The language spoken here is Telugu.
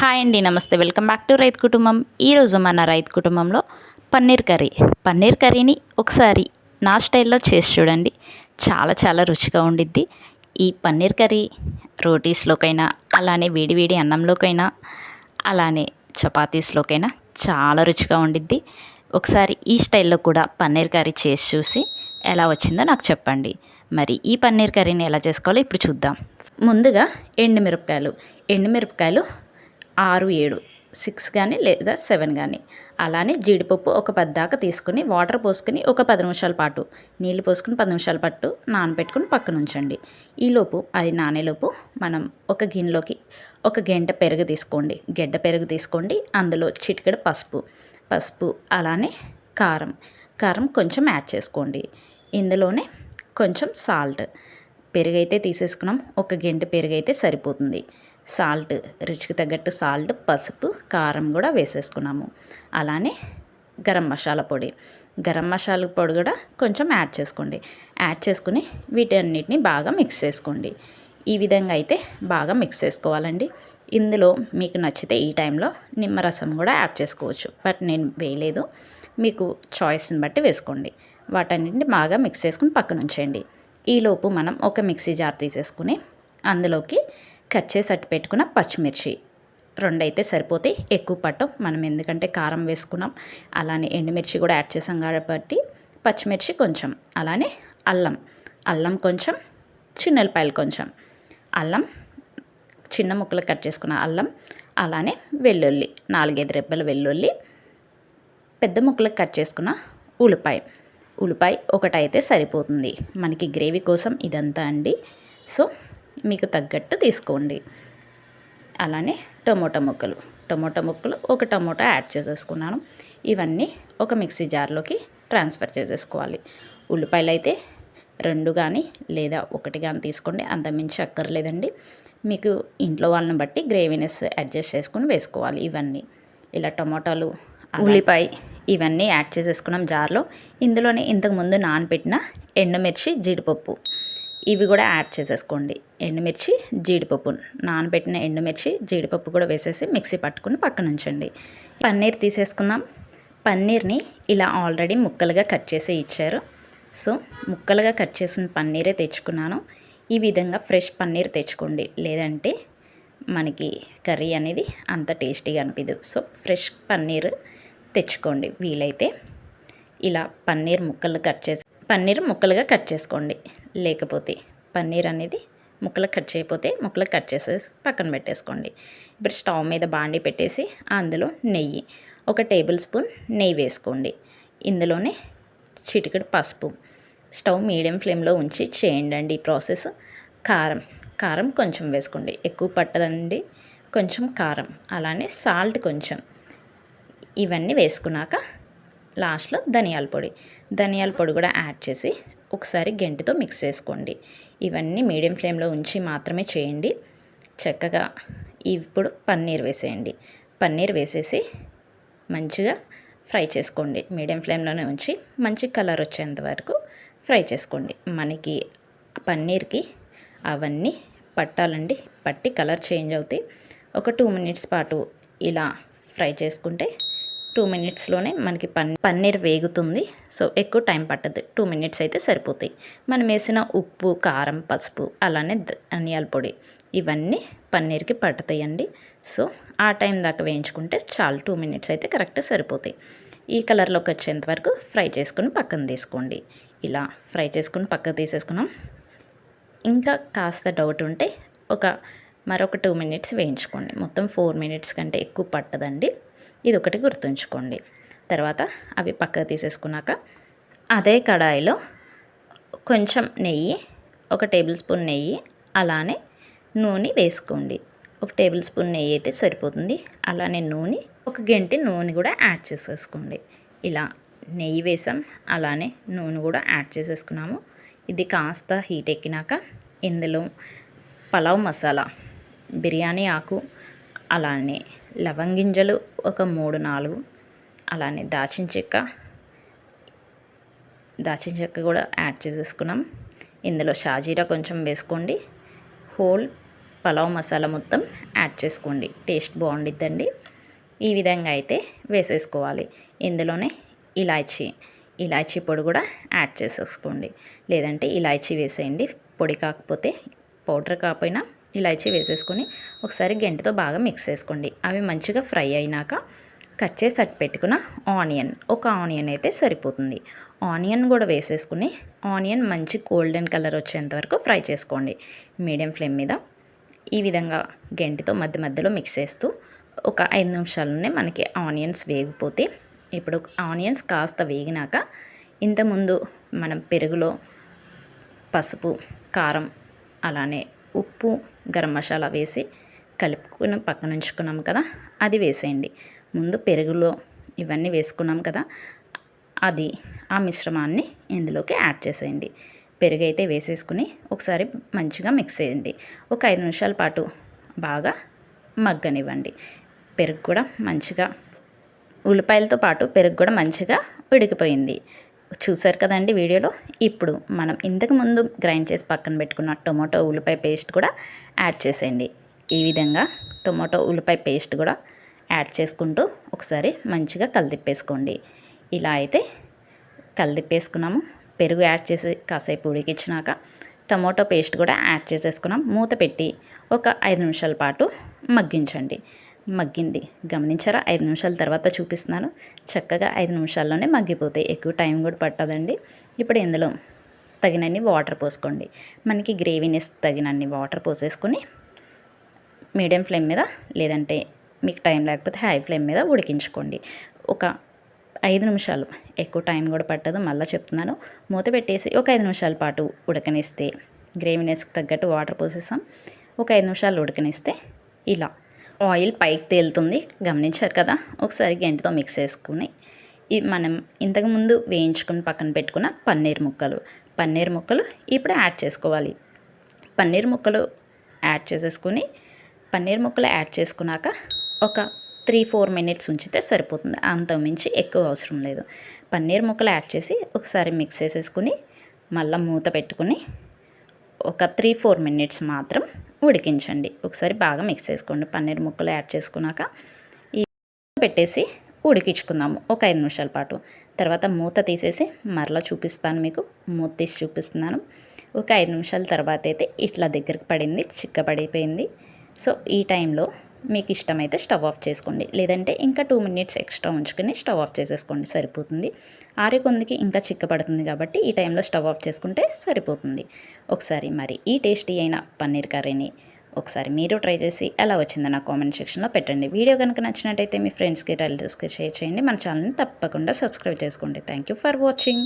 హాయ్ అండి నమస్తే. వెల్కమ్ బ్యాక్ టు రైతు కుటుంబం. ఈరోజు మన రైతు కుటుంబంలో పన్నీర్ కర్రీ. పన్నీర్ కర్రీని ఒకసారి నా స్టైల్లో చేసి చూడండి. చాలా చాలా రుచిగా ఉండిద్ది. ఈ పన్నీర్ కర్రీ రోటీస్లోకైనా అలానే వేడివేడి అన్నంలోకైనా అలానే చపాతీస్లోకైనా చాలా రుచిగా ఉండిద్ది. ఒకసారి ఈ స్టైల్లో కూడా పన్నీర్ కర్రీ చేసి చూసి ఎలా వచ్చిందో నాకు చెప్పండి. మరి ఈ పన్నీర్ కర్రీని ఎలా చేసుకోవాలో ఇప్పుడు చూద్దాం. ముందుగా ఎండుమిరపకాయలు. ఎండుమిరపకాయలు ఆరు ఏడు సిక్స్ కానీ లేదా సెవెన్ కానీ అలానే జీడిపప్పు ఒక పది దాకా తీసుకుని వాటర్ పోసుకుని ఒక పది నిమిషాల పాటు నీళ్ళు పోసుకుని పది నిమిషాల పాటు నానబెట్టుకుని పక్కన ఉంచండి. ఈలోపు అది నానేలోపు మనం ఒక గిన్నెలోకి ఒక గంట పెరుగు తీసుకోండి. గడ్డ పెరుగు తీసుకోండి. అందులో చిటికెడ పసుపు పసుపు అలానే కారం. కారం కొంచెం యాడ్ చేసుకోండి. ఇందులోనే కొంచెం సాల్ట్. పెరుగు అయితే తీసేసుకున్నాం. ఒక గంట పెరుగు అయితే సరిపోతుంది. సాల్ట్ రుచికి తగ్గట్టు సాల్ట్ పసుపు కారం కూడా వేసేసుకున్నాము. అలానే గరం మసాలా పొడి. గరం మసాలా పొడి కూడా కొంచెం యాడ్ చేసుకోండి. యాడ్ చేసుకుని వీటన్నిటిని బాగా మిక్స్ చేసుకోండి. ఈ విధంగా అయితే బాగా మిక్స్ చేసుకోవాలండి. ఇందులో మీకు నచ్చితే ఈ టైంలో నిమ్మరసం కూడా యాడ్ చేసుకోవచ్చు. బట్ నేను వేయలేదు. మీకు చాయిస్ని బట్టి వేసుకోండి. వాటన్నింటిని బాగా మిక్స్ చేసుకుని పక్కన ఉంచేయండి ఈలోపు మనం ఒక మిక్సీ జార్ తీసేసుకుని అందులోకి కట్ చేసి అట్టు పెట్టుకున్న పచ్చిమిర్చి. రెండు అయితే సరిపోతాయి ఎక్కువ పట్టం. మనం ఎందుకంటే కారం వేసుకున్నాం. అలానే ఎండుమిర్చి కూడా యాడ్ చేసాం కాబట్టి పచ్చిమిర్చి కొంచెం. అలానే అల్లం. అల్లం కొంచెం చిన్నెలపాయలు కొంచెం. అల్లం చిన్న ముక్కలు కట్ చేసుకున్న అల్లం. అలానే వెల్లుల్లి నాలుగైదు రెబ్బల వెల్లుల్లి. పెద్ద ముక్కలకు కట్ చేసుకున్న ఉల్లిపాయ. ఉల్లిపాయ ఒకటైతే సరిపోతుంది. మనకి గ్రేవీ కోసం ఇదంతా అండి. సో మీకు తగ్గట్టు తీసుకోండి. అలానే టమోటా ముక్కలు. టమోటా ముక్కలు ఒక టమోటా యాడ్ చేసేసుకున్నాను. ఇవన్నీ ఒక మిక్సీ జార్లోకి ట్రాన్స్ఫర్ చేసేసుకోవాలి. ఉల్లిపాయలు అయితే రెండు కానీ లేదా ఒకటి కానీ తీసుకోండి. అంత మించి అక్కర్లేదండి. మీకు ఇంట్లో వాళ్ళని బట్టి గ్రేవీనెస్ అడ్జస్ట్ చేసుకుని వేసుకోవాలి ఇవన్నీ. ఇలా టమోటాలు ఉల్లిపాయ. ఇవన్నీ యాడ్ చేసేసుకున్నాం జార్లో. ఇందులోనే ఇంతకుముందు నానబెట్టిన ఎండుమిర్చి జీడిపప్పు. ఇవి కూడా యాడ్ చేసేసుకోండి. ఎండుమిర్చి జీడిపప్పు. నానబెట్టిన ఎండుమిర్చి జీడిపప్పు కూడా వేసేసి మిక్సీ పట్టుకుని పక్కన ఉంచండి. పన్నీర్ తీసేసుకుందాం. పన్నీర్ని ఇలా ఆల్రెడీ ముక్కలుగా కట్ చేసి ఇచ్చారు. సో ముక్కలుగా కట్ చేసిన పన్నీరే తెచ్చుకున్నాను. ఈ విధంగా ఫ్రెష్ పన్నీర్ తెచ్చుకోండి. లేదంటే మనకి కర్రీ అనేది అంత టేస్టీగా అనిపించదు సో ఫ్రెష్ పన్నీర్ తెచ్చుకోండి. వీలైతే ఇలా పన్నీర్ ముక్కలు కట్ చేసి పన్నీర్ ముక్కలుగా కట్ చేసుకోండి. లేకపోతే పన్నీర్ అనేది ముక్కలు కట్ చేయకపోతే ముక్కలు కట్ చేసేసి పక్కన పెట్టేసుకోండి. ఇప్పుడు స్టవ్ మీద బాండి పెట్టేసి అందులో నెయ్యి ఒక టేబుల్ స్పూన్ నెయ్యి వేసుకోండి. ఇందులోనే చిటికెడు పసుపు. స్టవ్ మీడియం ఫ్లేమ్లో ఉంచి చేయండి ఈ ప్రాసెస్. కారం కారం కొంచెం వేసుకోండి. ఎక్కువ పట్టదండి కొంచెం కారం. అలానే సాల్ట్ కొంచెం. ఇవన్నీ వేసుకున్నాక లాస్ట్లో ధనియాల పొడి. ధనియాల పొడి కూడా యాడ్ చేసి ఒకసారి గెంటితో మిక్స్ చేసుకోండి. ఇవన్నీ మీడియం ఫ్లేమ్లో ఉంచి మాత్రమే చేయండి. చక్కగా ఇప్పుడు పన్నీర్ వేసేయండి. పన్నీర్ వేసేసి మంచిగా ఫ్రై చేసుకోండి. మీడియం ఫ్లేమ్లోనే ఉంచి మంచి కలర్ వచ్చేంత వరకు ఫ్రై చేసుకోండి. మనకి పన్నీర్కి అవన్నీ పట్టాలండి. పట్టి కలర్ చేంజ్ అవుతాయి. ఒక టూ మినిట్స్ పాటు ఇలా ఫ్రై చేసుకుంటే టూ మినిట్స్లోనే మనకి పన్ పన్నీర్ వేగుతుంది. సో ఎక్కువ టైం పట్టదు. టూ మినిట్స్ అయితే సరిపోతాయి. మనం వేసిన ఉప్పు కారం పసుపు అలానే ధనియాల పొడి ఇవన్నీ పన్నీర్కి పట్టుతాయండి సో ఆ టైం దాకా వేయించుకుంటే చాలు. టూ మినిట్స్ అయితే కరెక్ట్ సరిపోతాయి. ఈ కలర్లోకి వచ్చేంత వరకు ఫ్రై చేసుకుని పక్కన తీసుకోండి. ఇలా ఫ్రై చేసుకుని పక్కకు తీసేసుకున్నాం. ఇంకా కాస్త డౌట్ ఉంటే ఒక మరొక టూ మినిట్స్ వేయించుకోండి. మొత్తం ఫోర్ మినిట్స్ కంటే ఎక్కువ పట్టదండి. ఇది ఒకటి గుర్తుంచుకోండి. తర్వాత అవి పక్కకు తీసేసుకున్నాక అదే కడాయిలో కొంచెం నెయ్యి ఒక టేబుల్ స్పూన్ నెయ్యి అలానే నూనె వేసుకోండి. ఒక టేబుల్ స్పూన్ నెయ్యి అయితే సరిపోతుంది. అలానే నూనె ఒక గంటి నూనె కూడా యాడ్ చేసేసుకోండి. ఇలా నెయ్యి వేసాం అలానే నూనె కూడా యాడ్ చేసేసుకున్నాము. ఇది కాస్త హీట్ ఎక్కినాక ఇందులో పలావ్ మసాలా బిర్యానీ ఆకు అలానే లవంగింజలు ఒక మూడు నాలుగు. అలానే దాచిన చెక్క. దాచిన చెక్క కూడా యాడ్ చేసేసుకున్నాం. ఇందులో షాజీరా కొంచెం వేసుకోండి. హోల్ పలావ్ మసాలా మొత్తం యాడ్ చేసుకోండి. టేస్ట్ బాగుండిద్దండి. ఈ విధంగా అయితే వేసేసుకోవాలి. ఇందులోనే ఇలాచీ ఇలాచీ పొడి కూడా యాడ్ చేసేసుకోండి. లేదంటే ఇలాచీ వేసేయండి. పొడి కాకపోతే పౌడర్ కాకపోయినా ఇలాచి వేసేసుకొని ఒకసారి గెంటతో బాగా మిక్స్ చేసుకోండి. అవి మంచిగా ఫ్రై అయినాక కట్ చేసి అట్టు పెట్టుకున్న ఆనియన్. ఒక ఆనియన్ అయితే సరిపోతుంది. ఆనియన్ కూడా వేసేసుకుని ఆనియన్ మంచి గోల్డెన్ కలర్ వచ్చేంత వరకు ఫ్రై చేసుకోండి. మీడియం ఫ్లేమ్ మీద ఈ విధంగా గెంటితో మధ్య మధ్యలో మిక్స్ చేస్తూ ఒక ఐదు నిమిషాలనే మనకి ఆనియన్స్ వేగిపోతే ఇప్పుడు ఆనియన్స్ కాస్త వేగినాక ఇంతకుముందు మనం పెరుగులో పసుపు కారం అలానే ఉప్పు గరం మసాలా వేసి కలుపుకుని పక్కన ఉంచుకున్నాం కదా అది వేసేయండి. ముందు పెరుగులో ఇవన్నీ వేసుకున్నాం కదా అది ఆ మిశ్రమాన్ని ఇందులోకి యాడ్ చేసేయండి. పెరుగు అయితే వేసేసుకుని ఒకసారి మంచిగా మిక్స్ చేయండి. ఒక ఐదు నిమిషాల పాటు బాగా మగ్గనివ్వండి. పెరుగు కూడా మంచిగా ఉల్లిపాయలతో పాటు పెరుగు కూడా మంచిగా ఉడికిపోయింది. చూసారు కదండి వీడియోలో? ఇప్పుడు మనం ఇంతకు ముందు గ్రైండ్ చేసి పక్కన పెట్టుకున్న టొమాటో ఉల్లిపాయ పేస్ట్ కూడా యాడ్ చేసేయండి. ఈ విధంగా టొమాటో ఉల్లిపాయ పేస్ట్ కూడా యాడ్ చేసుకుంటూ ఒకసారి మంచిగా కలిదిప్పేసుకోండి. ఇలా అయితే కలిదిప్పేసుకున్నాము. పెరుగు యాడ్ చేసి కాసేపు ఉడికిచ్చినాక టొమాటో పేస్ట్ కూడా యాడ్ చేసేసుకున్నాం. మూత పెట్టి ఒక ఐదు నిమిషాల పాటు మగ్గించండి. మగ్గింది. గమనించారా? ఐదు నిమిషాల తర్వాత చూపిస్తున్నాను. చక్కగా ఐదు నిమిషాల్లోనే మగ్గిపోతాయి. ఎక్కువ టైం కూడా పట్టదండి. ఇప్పుడు ఇందులో తగినన్ని వాటర్ పోసుకోండి. మనకి గ్రేవీనెస్ తగినన్ని వాటర్ పోసేసుకొని మీడియం ఫ్లేమ్ మీద లేదంటే మీకు టైం లేకపోతే హై ఫ్లేమ్ మీద ఉడికించుకోండి. ఒక ఐదు నిమిషాలు. ఎక్కువ టైం కూడా పట్టదు. మళ్ళీ చెప్తున్నాను. మూత పెట్టేసి ఒక ఐదు నిమిషాల పాటు ఉడకనిస్తే గ్రేవీనెస్కి తగ్గట్టు వాటర్ పోసేసాం. ఒక ఐదు నిమిషాలు ఉడకనిస్తే ఇలా. ఆయిల్ పైకి తేలుతుంది. గమనించారు కదా? ఒకసారి గంటతో మిక్స్ చేసుకుని మనం ఇంతకుముందు వేయించుకుని పక్కన పెట్టుకున్న పన్నీర్ ముక్కలు. పన్నీర్ ముక్కలు ఇప్పుడు యాడ్ చేసుకోవాలి. పన్నీర్ ముక్కలు యాడ్ చేసేసుకుని పన్నీర్ ముక్కలు యాడ్ చేసుకున్నాక ఒక త్రీ ఫోర్ మినిట్స్ ఉంచితే సరిపోతుంది. అంత మించి ఎక్కువ అవసరం లేదు. పన్నీర్ ముక్కలు యాడ్ చేసి ఒకసారి మిక్స్ చేసేసుకుని మళ్ళీ మూత పెట్టుకుని ఒక త్రీ ఫోర్ మినిట్స్ మాత్రం ఉడికించండి. ఒకసారి బాగా మిక్స్ చేసుకోండి. పన్నీర్ ముక్కలు యాడ్ చేసుకున్నాక ఈ పెట్టేసి ఉడికించుకుందాము. ఒక ఐదు నిమిషాల పాటు. తర్వాత మూత తీసేసి మరలా చూపిస్తాను మీకు. మూత తీసి చూపిస్తున్నాను. ఒక ఐదు నిమిషాల తర్వాత అయితే ఇట్లా దగ్గరికి పడింది. చిక్కబడిపోయింది. సో ఈ టైంలో మీకు ఇష్టమైతే స్టవ్ ఆఫ్ చేసుకోండి. లేదంటే ఇంకా టూ మినిట్స్ ఎక్స్ట్రా ఉంచుకొని స్టవ్ ఆఫ్ చేసేసుకోండి. సరిపోతుంది. ఆరేకొందికి ఇంకా చిక్కబడుతుంది కాబట్టి ఈ టైంలో స్టవ్ ఆఫ్ చేసుకుంటే సరిపోతుంది. ఒకసారి మరి ఈ టేస్టీ అయిన పన్నీర్ కర్రీని ఒకసారి మీరు ట్రై చేసి ఎలా వచ్చిందో నా కామెంట్ సెక్షన్లో పెట్టండి. వీడియో కనుక నచ్చినట్టయితే మీ ఫ్రెండ్స్కి రిలేటివ్స్కి షేర్ చేయండి. మన ఛానల్ని తప్పకుండా సబ్స్క్రైబ్ చేసుకోండి. Thank you for watching.